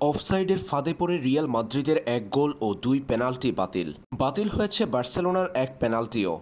অফসাইডের ফাঁদে পড়ে রিয়াল মাদ্রিদের এক গোল ও দুই পেনাল্টি বাতিল। বাতিল হয়েছে বার্সেলোনার এক পেনাল্টিও।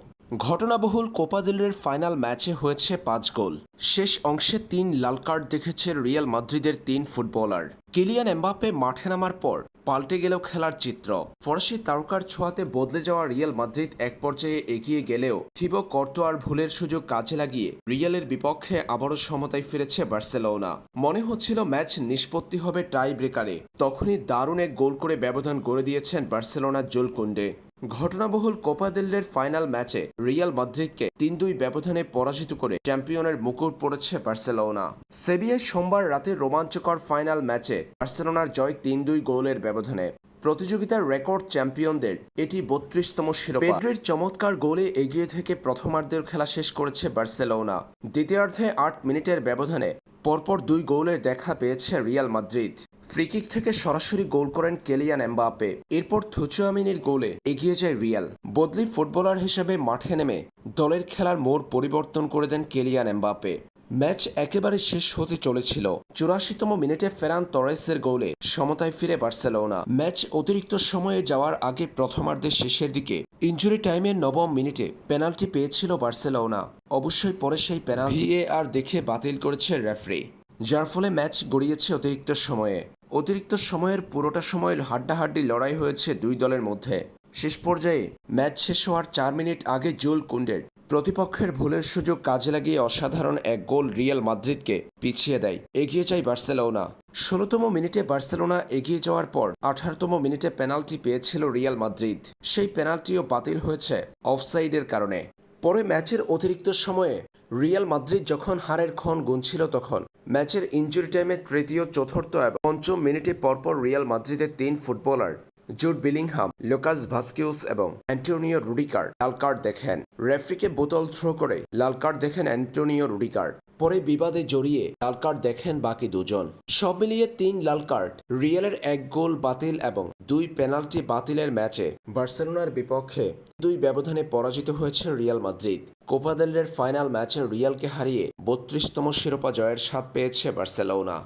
ঘটনাবহুল কোপাদিলের ফাইনাল ম্যাচে হয়েছে পাঁচ গোল। শেষ অংশে তিন লাল কার্ড দেখেছে রিয়াল মাদ্রিদের তিন ফুটবলার। কিলিয়ান এমবাপ্পে মাঠে নামার পর পাল্টে গেল খেলার চিত্র। ফরাসি তারকার ছোঁয়াতে বদলে যাওয়া রিয়াল মাদ্রিদ এক পর্যায়ে এগিয়ে গেলেও থিব কর্ত আর ভুলের সুযোগ কাজে লাগিয়ে রিয়ালের বিপক্ষে আবারও সমতায় ফিরেছে বার্সেলোনা। মনে হচ্ছিল ম্যাচ নিষ্পত্তি হবে টাই ব্রেকারে। তখনই দারুণ এক গোল করে ব্যবধান গড়ে দিয়েছেন বার্সেলোনার জোল কুন্ডে ঘটনাবহুল কোপা দিল্লের ফাইনাল ম্যাচে রিয়াল মাদ্রিদকে তিন দুই ব্যবধানে পরাজিত করে চ্যাম্পিয়নের মুকুট পড়েছে বার্সেলোনা। সেবিয়ায় সোমবার রাতে রোমাঞ্চকর ফাইনাল ম্যাচে বার্সেলোনার জয় তিন দুই গোলের ব্যবধানে। প্রতিযোগিতার রেকর্ড চ্যাম্পিয়নদের, এটি বত্রিশতম শিরোপা। পেড্রির চমৎকার গোলে এগিয়ে থেকে প্রথমার্ধের খেলা শেষ করেছে বার্সেলোনা। দ্বিতীয়ার্ধে আট মিনিটের ব্যবধানে পরপর দুই গোলের দেখা পেয়েছে রিয়াল মাদ্রিদ। ফ্রিকিক থেকে সরাসরি গোল করেন কেলিয়ান এমবাপে এরপর থুচুয়ামিনির গোলে এগিয়ে যায় রিয়াল। বদলি ফুটবলার হিসেবে মাঠে নেমে দলের খেলার মোড় পরিবর্তন করে দেন কেলিয়ান এমবাপে ম্যাচ একেবারে শেষ হতে চলেছিল। চুরাশিতম মিনিটে ফেরান তরেসের গোলে সমতায় ফিরে বার্সেলোনা। ম্যাচ অতিরিক্ত সময়ে যাওয়ার আগে প্রথমার্ধের শেষের দিকে ইঞ্জুরি টাইমের নবম মিনিটে পেনাল্টি পেয়েছিল বার্সেলোনা। অবশ্যই পরে সেই পেনাল্টি আর দেখে বাতিল করেছে রেফারি। যার ফলে ম্যাচ গড়িয়েছে অতিরিক্ত সময়ে। অতিরিক্ত সময়ের পুরোটা সময় হাড্ডাহাড্ডি লড়াই হয়েছে দুই দলের মধ্যে। শেষ পর্যায়ে ম্যাচ শেষ হওয়ার চার মিনিট আগে জুল কুন্ডের প্রতিপক্ষের ভুলের সুযোগ কাজে লাগিয়ে অসাধারণ এক গোল রিয়াল মাদ্রিদকে পিছিয়ে দেয়। এগিয়ে যায় বার্সেলোনা। ষোলোতম মিনিটে বার্সেলোনা এগিয়ে যাওয়ার পর আঠারোতম মিনিটে পেনাল্টি পেয়েছিল রিয়াল মাদ্রিদ। সেই পেনাল্টিও বাতিল হয়েছে অফসাইডের কারণে। পরে ম্যাচের অতিরিক্ত সময়ে রিয়াল মাদ্রিদ যখন হারের ক্ষণ গুনছিল তখন, ম্যাচের ইঞ্জুরি টাইমে তৃতীয়, চতুর্থ এবং পঞ্চম মিনিটে পরপর রিয়াল মাদ্রিদের তিন footballer Jude Bellingham, Lucas Vazquez এবং অ্যান্টোনিও রুডিকার লাল কার্ড দেখেন। রেফ্রিকে বোতল থ্রো করে লাল কার্ড দেখেন অ্যান্টোনিও রুডিকার পরে বিবাদে জড়িয়ে লাল কার্ড দেখেন বাকি দুজন। সব মিলিয়ে তিন লাল কার্ড রিয়ালের এক গোল বাতিল এবং দুই পেনাল্টি বাতিলের ম্যাচে বার্সেলোনার বিপক্ষে দুই ব্যবধানে পরাজিত হয়েছে রিয়াল মাদ্রিদ। কোপাদেলের ফাইনাল ম্যাচে রিয়ালকে হারিয়ে বত্রিশতম শিরোপা জয়ের স্বাদ পেয়েছে বার্সেলোনা।